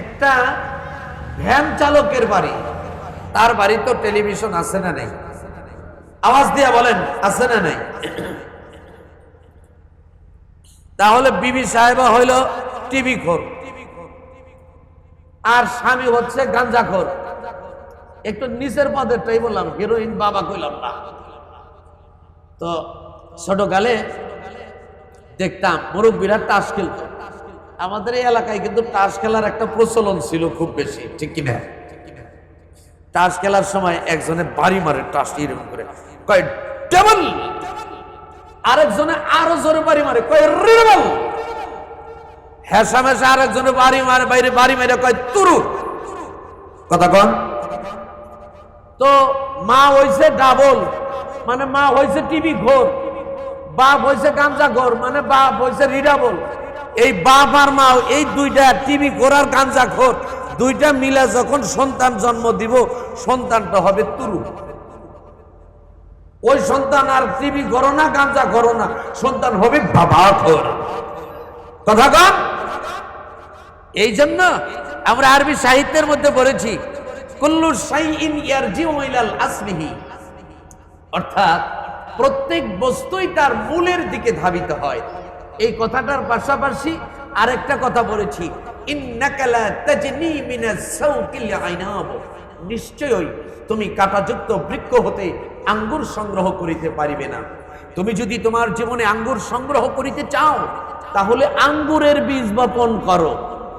একটা ভ্যান চালকের বাড়ি। তার বাড়ি তো টেলিভিশন আছে না নেই? আওয়াজ দিয়া বলেন, আছে না নেই? তাহলে বিবি সাহেবা হইল টিভি খোর। আর স্বামী হচ্ছে গাঞ্জাখোর একটু নিচের পদেরটাই বললাম, হিরোইন বাবা কইলাম না। তো ছোটকালে দেখতাম মুরব্বীরা তাস খেলত আমাদের এই এলাকায় কিন্তু তাস খেলার একটা প্রচলন ছিল খুব বেশি, ঠিক কিনা? তাস খেলার সময় একজনে বাড়ি মারে টাস এরকম করে, কয়, ডবল! আরেকজনে আরও জোরে বাড়ি মারে, কয়, রিডবল! হেসা মেসা আরেকজনে বাড়ি মারে, বাইরে বাড়ি মারে, কয়, তুরু! কথা কন। তো মা হইছে ডাবল মানে মা হইছে টিভি ঘোর, বাপ হইছে গাঞ্জা ঘোর মানে বাপ হইছে রিডাবল। এই বাপ আর মা এই দুইটা টিভি ঘোরার গাঞ্জা ঘোর। দুইটা মিলে যখন সন্তান জন্ম দিব, সন্তানটা হবে তুরু। ওই সন্তান আর টিভি করো না, গাঞ্জা করো না, সন্তান হবে বাবা ঘোর। কথা কন? এই জন্য আমরা আরবি সাহিত্যের মধ্যে পড়েছি, কুল্লু শাইইন ইয়ারজিউ ইলাল আসলিহি অর্থাৎ প্রত্যেক বস্তুই তার মূলের দিকে ধাবিত হয়। এই কথাটার পাশাপাশি আরেকটা কথা বলেছি নিশ্চয়ই তুমি কাঁটাযুক্ত বৃক্ষ হতে আঙ্গুর সংগ্রহ করিতে পারিবে না। তুমি যদি তোমার জীবনে আঙ্গুর সংগ্রহ করিতে চাও, তাহলে আঙ্গুরের বীজ বপন করো।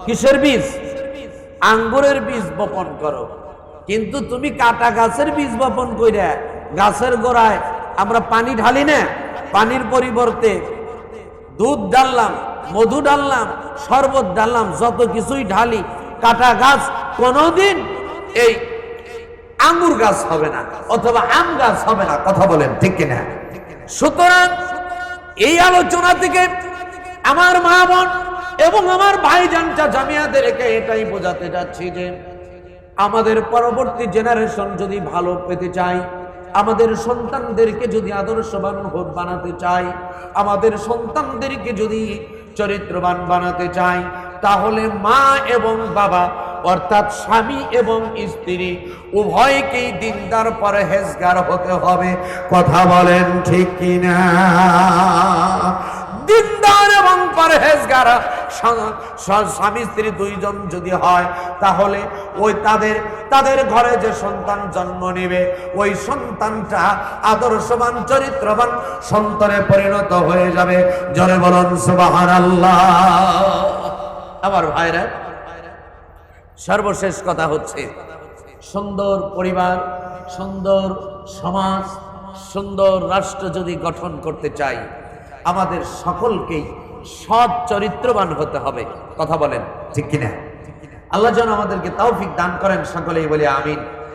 কিসের বীজ? আঙ্গুরের বীজ বপন করো। কিন্তু তুমি কাটা গাছের বীজ বপন কইরা গাছের গোড়ায় আমরা পানি ঢালি না? পানির পরিবর্তে দুধ ডাললাম, মধু ডাললাম, শরবত ডাললাম, যত কিছুই ঢালি, কাটা গাছ কোনোদিন এই আঙ্গুর গাছ হবে না, অথবা আম গাছ হবে না, কথা বলেন, ঠিক কিনা? সুতরাং এই আলোচনা থেকে আমার মা বোন এবং আমার ভাইজান জামিয়াদেরকে এটাই বোঝাতে যাচ্ছি যে আমাদের পরবর্তী জেনারেশন যদি ভালো পেতে চাই আমাদের সন্তানদেরকে যদি আদর্শবান হোক বানাতে চাই আমাদের সন্তানদেরকে যদি চরিত্রবান বানাতে চাই তাহলে মা এবং বাবা, অর্থাৎ স্বামী এবং স্ত্রী, উভয়কেই দিনদার পরহেজগার হতে হবে। কথা বলেন ঠিক কিনা? দিনদার এবং পরহেজগার স্বামী স্ত্রী দুইজন যদি হয়, তাহলে ওই তাদের তাদের ঘরে যে সন্তান জন্ম নেবে, ওই সন্তানটা আদর্শবান, চরিত্রবান সন্তানে পরিণত হয়ে যাবে। জরে বলন সুবাহান আল্লাহ আমার ভাইরা, সর্বশেষ কথা হচ্ছে, সুন্দর পরিবার, সুন্দর সমাজ, সুন্দর রাষ্ট্র যদি গঠন করতে চাই, আমাদের সকলকেই সৎ চরিত্রবান হতে হবে। কথা বলেন। ঠিক কিনা? আল্লাহ যেন আমাদেরকে তৌফিক দান করেন, সকলেই বলে আমিন।